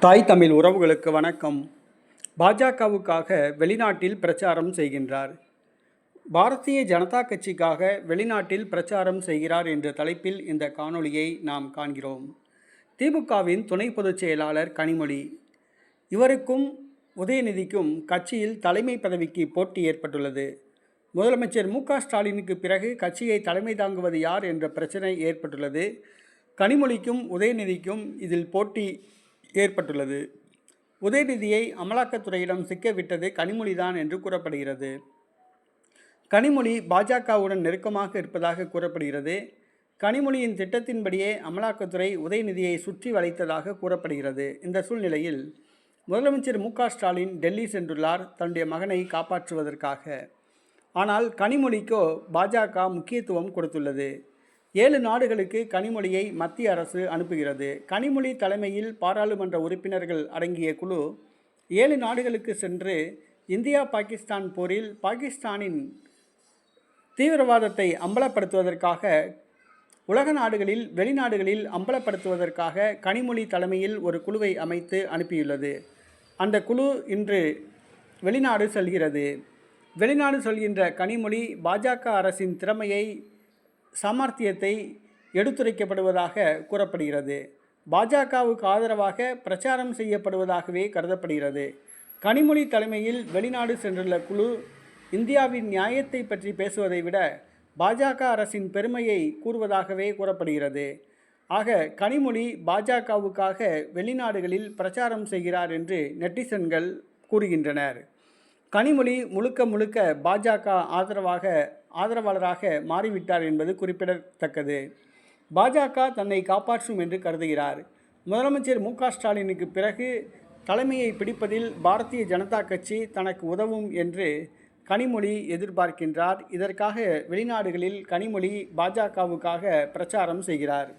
தாய் தமிழ் உறவுகளுக்கு வணக்கம். பாஜகவுக்காக வெளிநாட்டில் பிரச்சாரம் செய்கின்றார். பாரதிய ஜனதா கட்சிக்காக வெளிநாட்டில் பிரச்சாரம் செய்கிறார் என்ற தலைப்பில் இந்த காணொளியை நாம் காண்கிறோம். திமுகவின் துணை பொதுச் செயலாளர் கனிமொழி இவருக்கும் உதயநிதிக்கும் கட்சியில் தலைமை பதவிக்கு போட்டி ஏற்பட்டுள்ளது. முதலமைச்சர் மு க ஸ்டாலினுக்கு பிறகு கட்சியை தலைமை தாங்குவது யார் என்ற பிரச்சனை ஏற்பட்டுள்ளது. கனிமொழிக்கும் உதயநிதிக்கும் இதில் போட்டி ஏற்பட்டுள்ளது. உதயநிதியை அமலாக்கத்துறையிடம் சிக்கவிட்டது கனிமொழிதான் என்று கூறப்படுகிறது. கனிமொழி பாஜகவுடன் நெருக்கமாக இருப்பதாக கூறப்படுகிறது. கனிமொழியின் திட்டத்தின்படியே அமலாக்கத்துறை உதயநிதியை சுற்றி வளைத்ததாக கூறப்படுகிறது. இந்த சூழ்நிலையில் முதலமைச்சர் மு ஸ்டாலின் டெல்லி சென்றுள்ளார் தன்னுடைய மகனை காப்பாற்றுவதற்காக. ஆனால் கனிமொழிக்கோ பாஜக முக்கியத்துவம் கொடுத்துள்ளது. ஏழு நாடுகளுக்கு கனிமொழியை மத்திய அரசு அனுப்புகிறது. கனிமொழி தலைமையில் பாராளுமன்ற உறுப்பினர்கள் அடங்கிய குழு ஏழு நாடுகளுக்கு சென்று இந்தியா பாகிஸ்தான் போரில் பாகிஸ்தானின் தீவிரவாதத்தை அம்பலப்படுத்துவதற்காக உலக நாடுகளில் வெளிநாடுகளில் அம்பலப்படுத்துவதற்காக கனிமொழி தலைமையில் ஒரு குழுவை அமைத்து அனுப்பியுள்ளது. அந்த குழு இன்று வெளிநாடு செல்கிறது. வெளிநாடு செல்கின்ற கனிமொழி பாஜக அரசின் திறமையை சாமர்த்தியத்தை எடுத்துரைக்கப்படுவதாக கூறப்படுகிறது. பாஜகவுக்கு ஆதரவாக பிரச்சாரம் செய்யப்படுவதாகவே கருதப்படுகிறது. கனிமொழி தலைமையில் வெளிநாடு சென்றுள்ள குழு இந்தியாவின் நியாயத்தை பற்றி பேசுவதை விட பாஜக அரசின் பெருமையை கூறுவதாகவே கூறப்படுகிறது. ஆக கனிமொழி பாஜகவுக்காக வெளிநாடுகளில் பிரச்சாரம் செய்கிறார் என்று நெட்டிசன்கள் கூறுகின்றனர். கனிமொழி முழுக்க முழுக்க பாஜக ஆதரவாக ஆதரவாளராக மாறிவிட்டார் என்பது குறிப்பிடத்தக்கது. பாஜக தன்னை காப்பாற்றும் என்று கருதுகிறார். முதலமைச்சர் மு க ஸ்டாலினுக்கு பிறகு தலைமையை பிடிப்பதில் பாரதிய ஜனதா கட்சி தனக்கு உதவும் என்று கனிமொழி எதிர்பார்க்கின்றார். இதற்காக வெளிநாடுகளில் கனிமொழி பாஜகவுக்காக பிரச்சாரம் செய்கிறார்.